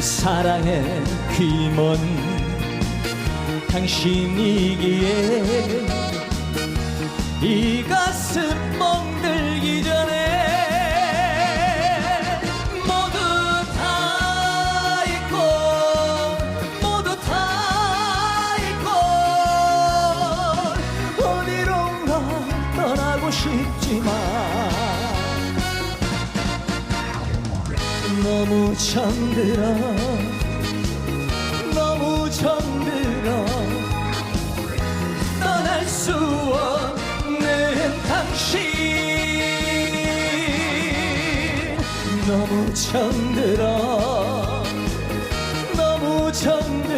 사랑의 힘은 당신이기에 이 가슴 멍들기 전에 모두 다 잊고 모두 다 잊고 어디론가 떠나고 싶지만 너무 잠들어. 너무 잠들어. 떠날 수 없는 당신. 너무 잠들어. 너무 잠들어.